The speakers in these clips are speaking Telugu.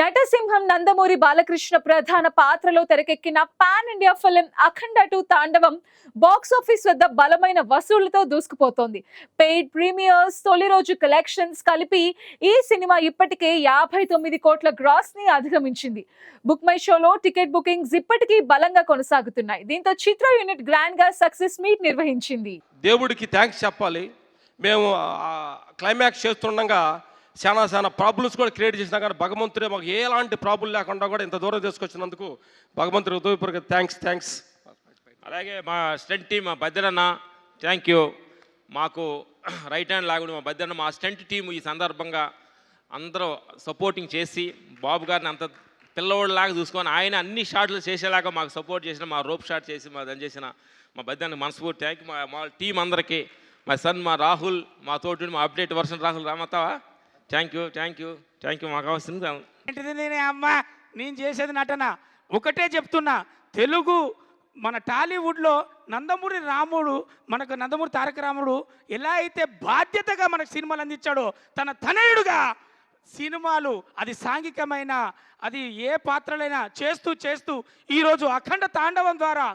నటసింహం నందమూరి బాలకృష్ణ ప్రధాన పాత్రలో తెరకెక్కిన pan India film Akhanda two Thandavam box office వద్ద బలమైన వసూళ్ళతో దూసుకుపోతోంది. పెయిడ్ ప్రీమియర్స్ తొలి రోజు కలెక్షన్స్ కలిపి ఈ సినిమా ఇప్పటికే యాభై తొమ్మిది కోట్ల గ్రాస్ని అధిగమించింది. బుక్ మై షోలో టికెట్ బుకింగ్స్ ఇప్పటికీ బలంగా కొనసాగుతున్నాయి. దీంతో చిత్ర యూనిట్ గ్రాండ్గా సక్సెస్ మీట్ నిర్వహించింది. దేవుడికి థ్యాంక్స్ చెప్పాలి. మేము క్లైమాక్స్ చేస్తుండగా చాలా చాలా ప్రాబ్లమ్స్ కూడా క్రియేట్ చేసినా కానీ భగవంతుడే మాకు ఎలాంటి ప్రాబ్లం లేకుండా కూడా ఇంత దూరం తీసుకొచ్చినందుకు భగవంతుడి ఉదయపూర్వక థ్యాంక్స్ థ్యాంక్స్ అలాగే మా స్టెంట్ టీం మా భద్రన్న థ్యాంక్ యూ మాకు రైట్ హ్యాండ్ లాగుడు మా భద్రన్న మా స్టెంట్ టీం ఈ సందర్భంగా అందరూ సపోర్టింగ్ చేసి బాబు గారిని అంత పిల్లవాడిలాగా చూసుకొని ఆయన అన్ని షాట్లు చేసేలాగా మాకు సపోర్ట్ చేసిన మా రోప్ షాట్ చేసి మా దాని చేసిన మా బద్దన్న మనస్ఫూర్తి. థ్యాంక్ యూ మా మా టీం అందరికీ. మా సన్ మా రాహుల్ మా తోటి మా update version Rahul రామతావా thank you thank you thank you మాకు అవసరం ఏంటిది నేనే అమ్మ? నేను చేసేది నటన. ఒకటే చెప్తున్నా. తెలుగు మన టాలీవుడ్లో నందమూరి రాముడు మనకు నందమూరి తారక రాముడు ఎలా అయితే బాధ్యతగా మనకు సినిమాలు అందించాడో తన తనయుడుగా సినిమాలు అది సాంఘికమైన అది ఏ పాత్రలైనా చేస్తూ చేస్తూ ఈరోజు అఖండ తాండవం ద్వారా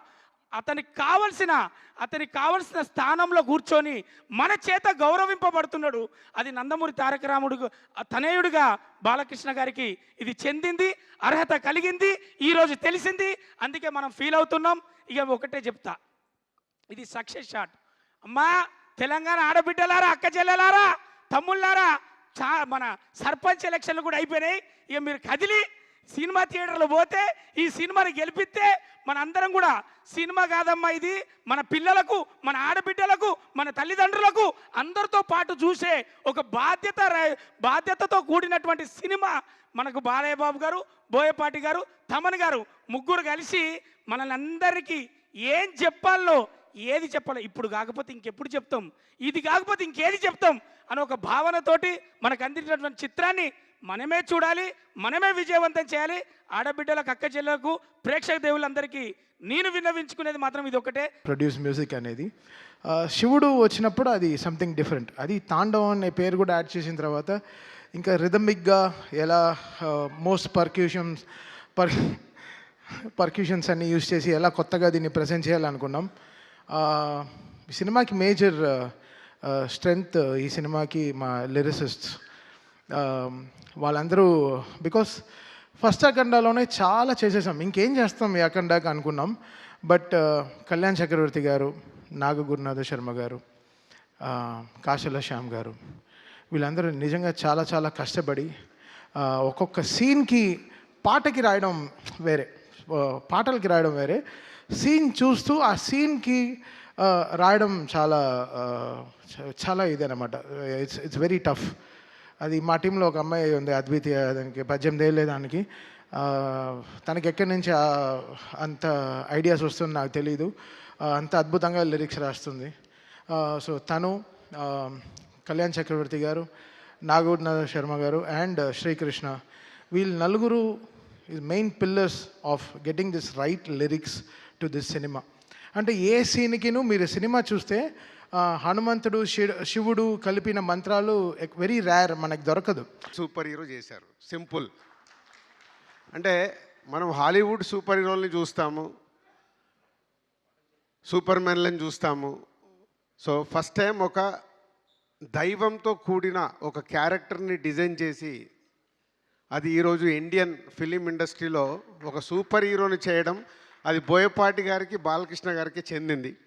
అతనికి కావలసిన అతనికి కావలసిన స్థానంలో కూర్చొని మన చేత గౌరవింపబడుతున్నాడు. అది నందమూరి తారక రాముడు తనయుడిగా బాలకృష్ణ గారికి ఇది చెందింది అర్హత కలిగింది ఈరోజు తెలిసింది. అందుకే మనం ఫీల్ అవుతున్నాం. ఇక ఒకటే చెప్తా. ఇది సక్సెస్ షాట్ అమ్మా తెలంగాణ ఆడబిడ్డలారా అక్క చెల్లెలారా తమ్ముళ్ళారా? చా మన సర్పంచ్ ఎలక్షన్లు కూడా అయిపోయినాయి. ఇక మీరు కదిలి సినిమా థియేటర్లో పోతే ఈ సినిమాని గెలిపిస్తే మన అందరం కూడా సినిమా కాదమ్మా ఇది. మన పిల్లలకు మన ఆడబిడ్డలకు మన తల్లిదండ్రులకు అందరితో పాటు చూసే ఒక బాధ్యత బాధ్యతతో కూడినటువంటి సినిమా మనకు బాలయ్య బాబు గారు బోయపాటి గారు తమన్ గారు ముగ్గురు కలిసి మనల్ని అందరికీ ఏం చెప్పాలో ఏది చెప్పాలో ఇప్పుడు కాకపోతే ఇంకెప్పుడు చెప్తాం. ఇది కాకపోతే ఇంకేది చెప్తాం అని ఒక భావనతోటి మనకు అందించినటువంటి చిత్రాన్ని మనమే చూడాలి మనమే విజయవంతం చేయాలి. ఆడబిడ్డలకు అక్క చెల్లెలకు ప్రేక్షక దేవులందరికీ నేను విన్నవించుకునేది మాత్రం ఇది ఒకటే ప్రొడ్యూస్ మ్యూజిక్ అనేది. శివుడు వచ్చినప్పుడు అది సంథింగ్ డిఫరెంట్ అది తాండవం అనే పేరు కూడా యాడ్ చేసిన తర్వాత ఇంకా రిథమిక్గా ఎలా మోస్ట్ పర్క్యూషన్స్ పర్ పర్క్యూషన్స్ అన్ని యూజ్ చేసి ఎలా కొత్తగా దీన్ని ప్రజెంట్ చేయాలనుకున్నాం. సినిమాకి మేజర్ స్ట్రెంగ్త్ ఈ సినిమాకి మా లిరిసిస్ట్స్ వాళ్ళందరూ బికాస్ ఫస్ట్ అఖండాలోనే చాలా చేసేసాం. ఇంకేం చేస్తాం ఈ అఖండాకి అనుకున్నాం. బట్ uh, కళ్యాణ్ చక్రవర్తి గారు నాగ గురునాథ శర్మ గారు కాశల శ్యామ్ గారు వీళ్ళందరూ నిజంగా చాలా చాలా కష్టపడి ఒక్కొక్క సీన్కి పాటకి రాయడం వేరే. పాటలకి రాయడం వేరే. సీన్ చూస్తూ ఆ సీన్కి రాయడం చాలా చాలా ఇదనమాట ఇట్స్ ఇట్స్ వెరీ టఫ్ అది మా టీంలో ఒక అమ్మాయి ఉంది అద్వితీయ దానికి పద్దెనిమిది ఏళ్ళే దానికి. తనకి ఎక్కడి నుంచి అంత ఐడియాస్ వస్తుంది నాకు తెలియదు అంత అద్భుతంగా లిరిక్స్ రాస్తుంది. సో తను కళ్యాణ్ చక్రవర్తి గారు నాగూర్నాథ శర్మ గారు అండ్ శ్రీకృష్ణ వీళ్ళు నలుగురు main pillars of getting this right lyrics to this cinema అంటే ఏ సీన్కిను మీరు సినిమా చూస్తే హనుమంతుడు శి- శివుడు కలిపిన మంత్రాలు వెరీ రేర్ మనకు దొరకదు. సూపర్ హీరో చేశారు. సింపుల్. అంటే మనం హాలీవుడ్ సూపర్ హీరోల్ని చూస్తాము. సూపర్ మ్యాన్లను చూస్తాము. సో ఫస్ట్ టైం ఒక దైవంతో కూడిన ఒక క్యారెక్టర్ని డిజైన్ చేసి అది ఈరోజు ఇండియన్ ఫిలిం ఇండస్ట్రీలో ఒక సూపర్ హీరోని చేయడం అది బోయపాటి గారికి బాలకృష్ణ గారికి చెందింది.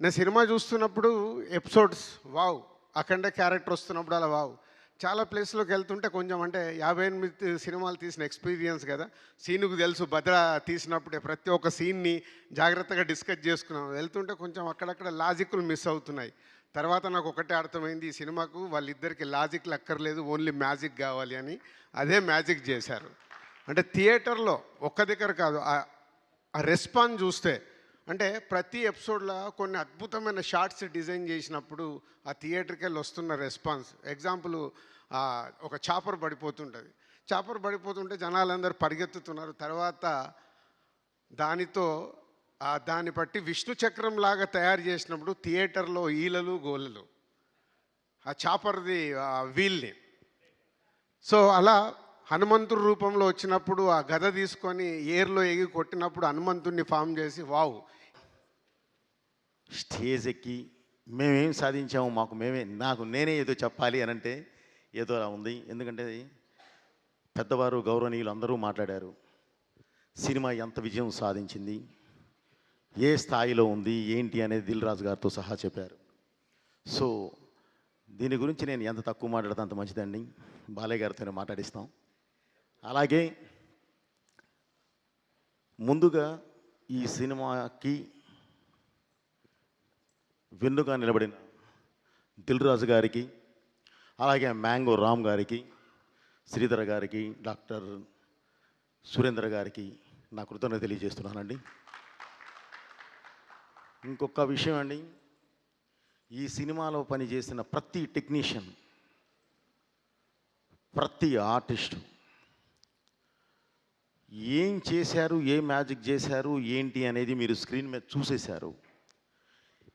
నేను సినిమా చూస్తున్నప్పుడు ఎపిసోడ్స్ వావ్ అఖండ క్యారెక్టర్ వస్తున్నప్పుడు అలా వావ్. చాలా ప్లేస్లోకి వెళ్తుంటే కొంచెం అంటే యాభై ఎనిమిది సినిమాలు తీసిన ఎక్స్పీరియన్స్ కదా. సీనుకు తెలుసు భద్ర తీసినప్పుడే ప్రతి ఒక్క సీన్ని జాగ్రత్తగా డిస్కస్ చేసుకున్నాం. వెళ్తుంటే కొంచెం అక్కడక్కడ లాజిక్లు మిస్ అవుతున్నాయి. తర్వాత నాకు ఒకటే అర్థమైంది ఈ సినిమాకు వాళ్ళిద్దరికి లాజిక్లు అక్కర్లేదు ఓన్లీ మ్యాజిక్ కావాలి అని. అదే మ్యాజిక్ చేశారు. అంటే థియేటర్లో ఒక్క దగ్గర కాదు ఆ- ఆ రెస్పాన్స్ చూస్తే అంటే ప్రతి ఎపిసోడ్లో కొన్ని అద్భుతమైన షార్ట్స్ డిజైన్ చేసినప్పుడు ఆ థియేటర్కి వెళ్ళి వస్తున్న రెస్పాన్స్ ఎగ్జాంపుల్ ఒక చాపర్ పడిపోతుంటుంది. చాపర్ పడిపోతుంటే జనాలందరూ పరిగెత్తుతున్నారు. తర్వాత దానితో దాన్ని బట్టి విష్ణు చక్రం లాగా తయారు చేసినప్పుడు థియేటర్లో ఈలలు గోలలు. ఆ చాపర్ది వీల్ని. సో అలా హనుమంతుడు రూపంలో వచ్చినప్పుడు ఆ గద తీసుకొని ఏర్లో ఎగి కొట్టినప్పుడు హనుమంతుడిని ఫామ్ చేసి వావ్. స్టేజ్ ఎక్కి మేమేం సాధించాము? మాకు మేమే నాకు నేనే ఏదో చెప్పాలి అని అంటే ఏదో అలా ఉంది. ఎందుకంటే పెద్దవారు గౌరవనీయులు అందరూ మాట్లాడారు. సినిమా ఎంత విజయం సాధించింది? ఏ స్థాయిలో ఉంది? ఏంటి అనేది దిల్ రాజు గారితో సహా చెప్పారు. సో దీని గురించి నేను ఎంత తక్కువ మాట్లాడితే అంత మంచిదండి. బాలయ్య గారితో మాట్లాడిస్తాం. అలాగే ముందుగా ఈ సినిమాకి వెన్నుగా నిలబడిన దిల్ రాజు గారికి అలాగే మ్యాంగో రామ్ గారికి శ్రీధర్ గారికి డాక్టర్ సురేంద్ర గారికి నా కృతజ్ఞత తెలియజేస్తున్నానండి. ఇంకొక విషయం అండి ఈ సినిమాలో పనిచేసిన ప్రతి టెక్నీషియన్ ప్రతి ఆర్టిస్టు ఏం చేశారు ఏ మ్యాజిక్ చేశారు ఏంటి అనేది మీరు స్క్రీన్ మీద చూసేశారు.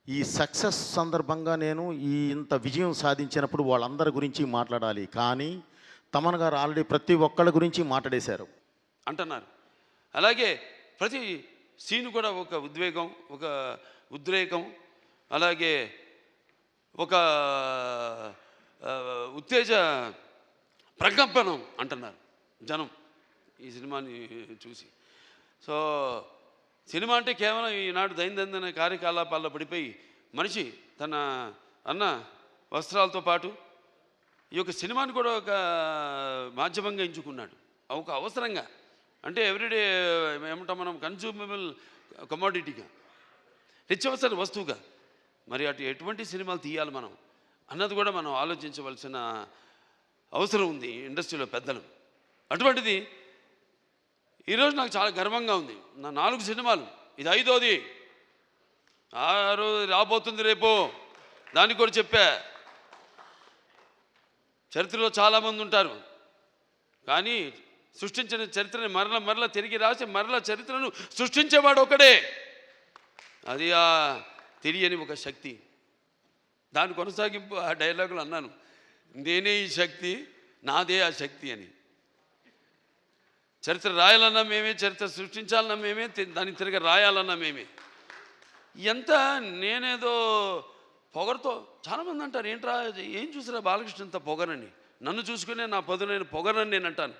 ఈ సక్సెస్ సందర్భంగా నేను ఈ ఇంత విజయం సాధించినప్పుడు వాళ్ళందరి గురించి మాట్లాడాలి. కానీ తమన్ గారు ఆల్రెడీ ప్రతి ఒక్కళ్ళ గురించి మాట్లాడేశారు. అంటున్నారు. అలాగే ప్రతి సీన్ కూడా ఒక ఉద్వేగం ఒక ఉద్రేకం అలాగే ఒక ఉత్తేజ ప్రకంపనం అంటున్నారు జనం. ఈ సినిమాని చూసి. సో సినిమా అంటే కేవలం ఈనాడు దైనందిన కార్యకలాపాల్లో పడిపోయి మనిషి తన అన్న వస్త్రాలతో పాటు ఈ యొక్క సినిమాని కూడా ఒక మాధ్యమంగా ఎంచుకున్నాడు. ఒక అవసరంగా. అంటే ఎవ్రీడే ఏమంటాం మనం కన్జ్యూమబుల్ కమోడిటీగా నిత్యవసర వస్తువుగా. మరి అటు ఎటువంటి సినిమాలు తీయాలి మనం? అన్నది కూడా మనం ఆలోచించవలసిన అవసరం ఉంది ఇండస్ట్రీలో పెద్దలు. అటువంటిది ఈరోజు నాకు చాలా గర్వంగా ఉంది. నా నాలుగు సినిమాలు. ఇది ఐదోది. ఆరు రాబోతుంది రేపు. దానికి కూడా చెప్పా. చరిత్రలో చాలామంది ఉంటారు. కానీ సృష్టించిన చరిత్రని మరల మరల తిరిగి రాసి మరల చరిత్రను సృష్టించేవాడు ఒకడే. అది ఆ తెలియని ఒక శక్తి. దాని కొనసాగింపు ఆ డైలాగులు అన్నాను. నేనే ఈ శక్తి నాదే ఆ శక్తి అని. చరిత్ర రాయాలన్నా మేమే చరిత్ర సృష్టించాలన్నా మేమే దాన్ని తిరిగి రాయాలన్నా మేమే. ఎంత నేనేదో పొగరుతో చాలామంది అంటారు ఏంట్రా ఏం చూసిరా బాలకృష్ణ ఇంత పొగరని? నన్ను చూసుకునే నా పదునైన పొగరని నేను అంటాను.